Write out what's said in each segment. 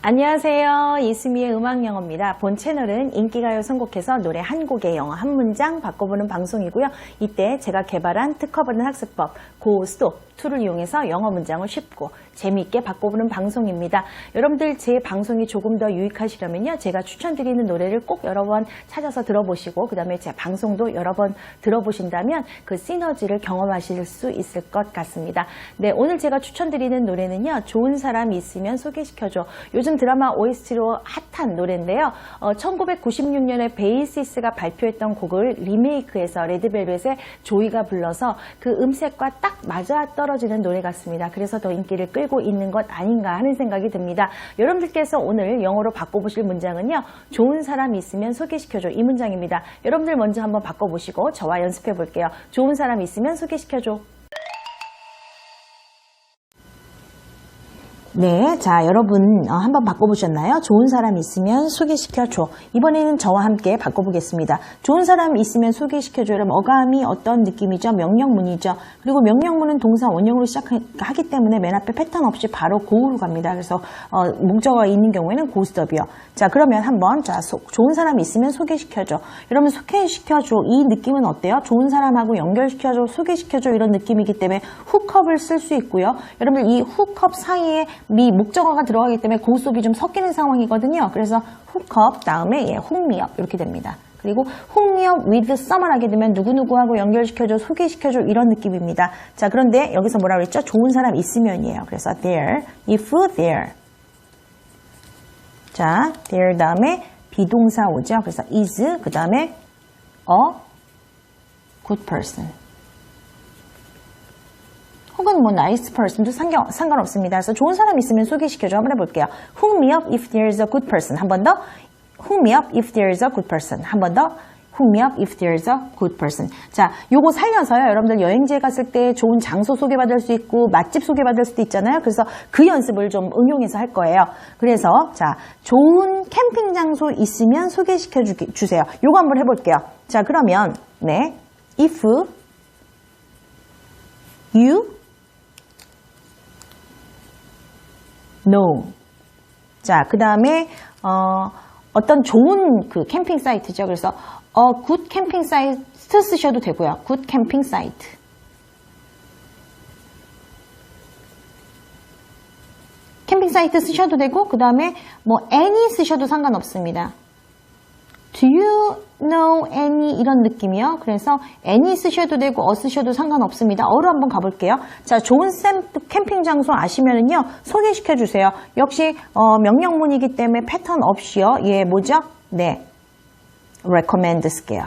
안녕하세요. 이수미의 음악 영어입니다. 본 채널은 인기가요 선곡해서 노래 한 곡의 영어 한 문장 바꿔보는 방송이고요. 이때 제가 개발한 특허받은 학습법 고스톱 툴을 이용해서 영어 문장을 쉽고 재미있게 바꿔보는 방송입니다. 여러분들 제 방송이 조금 더 유익하시려면요. 제가 추천드리는 노래를 꼭 여러 번 찾아서 들어보시고 그 다음에 제 방송도 여러 번 들어보신다면 그 시너지를 경험하실 수 있을 것 같습니다. 네, 오늘 제가 추천드리는 노래는요. 좋은 사람 있으면 소개시켜줘. 요즘 드라마 OST로 핫한 노래인데요. 어, 1996년에 베이시스가 발표했던 곡을 리메이크해서 레드벨벳의 조이가 불러서 그 음색과 딱 맞아 떨어지는 노래 같습니다. 그래서 더 인기를 끌고 있는 것 아닌가 하는 생각이 듭니다. 여러분들께서 오늘 영어로 바꿔보실 문장은요. 좋은 사람 있으면 소개시켜줘. 이 문장입니다. 여러분들 먼저 한번 바꿔보시고 저와 연습해 볼게요. 좋은 사람 있으면 소개시켜줘. 네, 자 여러분 어, 한번 바꿔보셨나요? 좋은 사람 있으면 소개시켜줘. 이번에는 저와 함께 바꿔보겠습니다. 좋은 사람 있으면 소개시켜줘는 어감이 어떤 느낌이죠? 명령문이죠. 그리고 명령문은 동사 원형으로 시작하기 때문에 맨 앞에 패턴 없이 바로 고우로 갑니다. 그래서 어, 목적어가 있는 경우에는 고스톱이요. 자 그러면 한번 자 소- 좋은 사람 있으면 소개시켜줘. 여러분 소개시켜줘 이 느낌은 어때요? 좋은 사람하고 연결시켜줘, 소개시켜줘 이런 느낌이기 때문에 훅컵을 쓸 수 있고요. 여러분 이 훅컵 사이에 미 목적어가 들어가기 때문에 고스톱이 좀 섞이는 상황이거든요. 그래서 훅컵 다음에 예, 훅미업 이렇게 됩니다. 그리고 훅미업 with someone 하게 되면 누구누구하고 연결시켜줘, 소개시켜줘 이런 느낌입니다. 자 그런데 여기서 뭐라 그랬죠? 좋은 사람 있으면이에요. 그래서 there, if there. 자, there 다음에 비동사 오죠. 그래서 is 그 다음에 a good person. 혹은 뭐 nice person도 상관, 상관없습니다. 그래서 좋은 사람 있으면 소개시켜줘. 한번 해볼게요. Hook me up if there is a good person. 한 번 더. Hook me up if there is a good person. 한 번 더. Hook me up if there is a good person. 자, 요거 살려서요. 여러분들 여행지에 갔을 때 좋은 장소 소개받을 수 있고 맛집 소개받을 수도 있잖아요. 그래서 그 연습을 좀 응용해서 할 거예요. 그래서 자, 좋은 캠핑 장소 있으면 소개시켜 주, 주세요. 요거 한번 해볼게요. 자, 그러면 네, if you No. 자, 그 다음에, 어, 어떤 좋은 그 캠핑 사이트죠. 그래서, 어, good 캠핑 사이트 쓰셔도 되고요. good 캠핑 사이트. 캠핑 사이트 쓰셔도 되고, 그 다음에 뭐, any 쓰셔도 상관없습니다. Do you know any 이런 느낌이요. 그래서 any 쓰셔도 되고 어 쓰셔도 상관없습니다. 어로 한번 가볼게요. 자, 좋은 샘 캠핑 장소 아시면은요 소개시켜 주세요. 역시 어, 명령문이기 때문에 패턴 없이요. 예, 뭐죠? 네, recommend 쓸게요.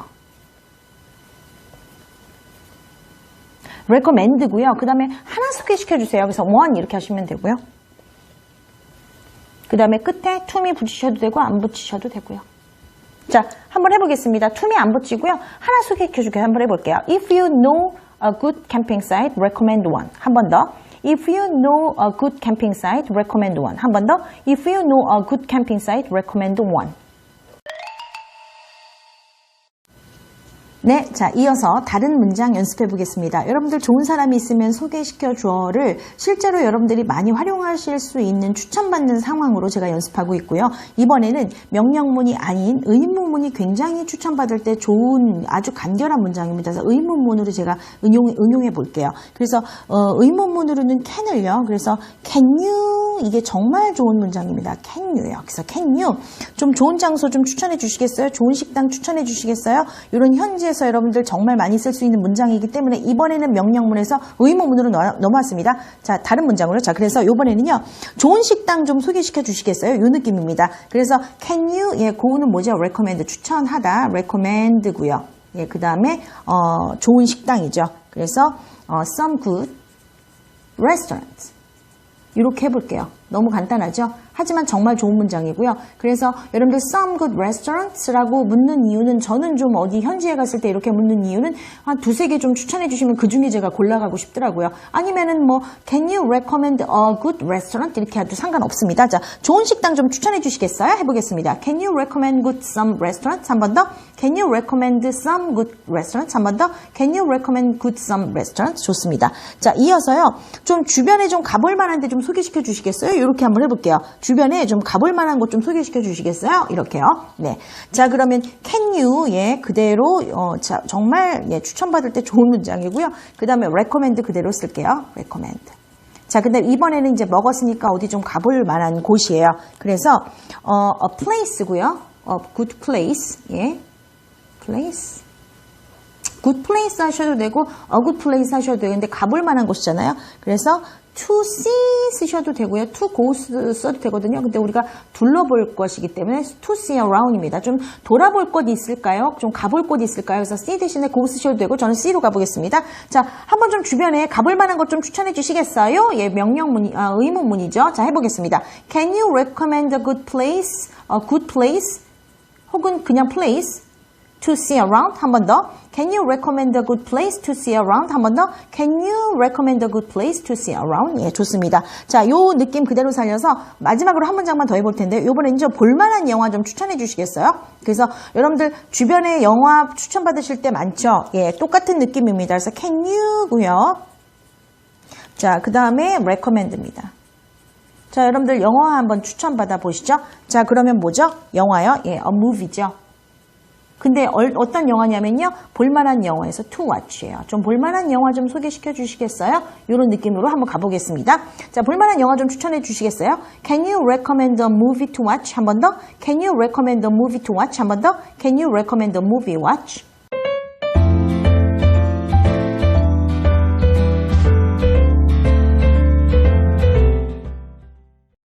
recommend고요. 그 다음에 하나 소개시켜 주세요. 그래서 one 이렇게 하시면 되고요. 그 다음에 끝에 to미 붙이셔도 되고 안 붙이셔도 되고요. 자, 한번 해보겠습니다. 투미 안 붙이고요. 하나 소개해주게 한번 해볼게요. If you know a good camping site, recommend one. 한 번 더. If you know a good camping site, recommend one. 한 번 더. If you know a good camping site, recommend one. 네, 자, 이어서 다른 문장 연습해 보겠습니다. 여러분들 좋은 사람이 있으면 소개시켜 주어를 실제로 여러분들이 많이 활용하실 수 있는 추천받는 상황으로 제가 연습하고 있고요. 이번에는 명령문이 아닌 의문문이 굉장히 추천받을 때 좋은 아주 간결한 문장입니다. 그래서 의문문으로 제가 응용, 응용해 볼게요. 그래서 어, 의문문으로는 can을요. 그래서 can you 이게 정말 좋은 문장입니다. can you요. 그래서 can you 좀 좋은 장소 좀 추천해 주시겠어요? 좋은 식당 추천해 주시겠어요? 이런 현지에서 여러분들 정말 많이 쓸 수 있는 문장이기 때문에 이번에는 명령문에서 의문문으로 넘- 넘어왔습니다. 자, 다른 문장으로. 자, 그래서 이번에는요. 좋은 식당 좀 소개시켜 주시겠어요? 이 느낌입니다. 그래서 can you 예, 고우는 뭐죠? recommend 추천하다. recommend고요. 예, 그 다음에 어, 좋은 식당이죠. 그래서 어, some good restaurants. 이렇게 해볼게요. 너무 간단하죠? 하지만 정말 좋은 문장이고요. 그래서 여러분들 some good restaurants라고 묻는 이유는 저는 좀 어디 현지에 갔을 때 이렇게 묻는 이유는 한 두세 개 좀 추천해 주시면 그 중에 제가 골라가고 싶더라고요. 아니면은 뭐 can you recommend a good restaurant 이렇게 해도 상관없습니다. 자, 좋은 식당 좀 추천해 주시겠어요? 해보겠습니다. Can you recommend good some restaurants? 한 번 더. Can you recommend some good restaurants? 한 번 더. Can you recommend good some restaurants? 좋습니다. 자, 이어서요. 좀 주변에 좀 가볼 만한 데 좀 소개시켜 주시겠어요? 이렇게 한번 해볼게요. 주변에 좀 가볼 만한 곳 좀 소개시켜 주시겠어요? 이렇게요. 네. 자, 그러면 can you, 예, 그대로, 어, 자, 정말, 예, 추천받을 때 좋은 문장이고요. 그 다음에 recommend 그대로 쓸게요. recommend. 자, 근데 이번에는 이제 먹었으니까 어디 좀 가볼 만한 곳이에요. 그래서, 어, a place고요. a good place, 예. place. good place 하셔도 되고 a good place 하셔도 되고 근데 가볼 만한 곳이잖아요. 그래서 to see 쓰셔도 되고요. to go 쓰- 써도 되거든요. 근데 우리가 둘러볼 것이기 때문에 to see around입니다. 좀 돌아볼 곳 있을까요? 좀 가볼 곳 있을까요? 그래서 see 대신에 go 쓰셔도 되고 저는 C로 가보겠습니다. 자, 한번 좀 주변에 가볼 만한 곳좀 추천해 주시겠어요? 예, 명령문, 아, 의문문이죠. 자, 해보겠습니다. Can you recommend a good place? A good place? 혹은 그냥 place? To see around 한 번 더. Can you recommend a good place to see around 한 번 더. Can you recommend a good place to see around? 예, 좋습니다. 자, 요 느낌 그대로 살려서 마지막으로 한 문장만 더 해볼 텐데 요번엔 좀 볼만한 영화 좀 추천해 주시겠어요? 그래서 여러분들 주변에 영화 추천 받으실 때 많죠? 예, 똑같은 느낌입니다. 그래서 can you고요. 자, 그 다음에 recommend입니다. 자, 여러분들 영화 한번 추천 받아 보시죠. 자, 그러면 뭐죠? 영화요? 예, a movie죠. 근데 얼- 어떤 영화냐면요. 볼만한 영화에서 to watch예요. 좀 볼만한 영화 좀 소개시켜 주시겠어요? 이런 느낌으로 한번 가보겠습니다. 자, 볼만한 영화 좀 추천해 주시겠어요? Can you recommend a movie to watch? 한 번 더. Can you recommend a movie to watch? 한 번 더. Can you recommend a movie watch?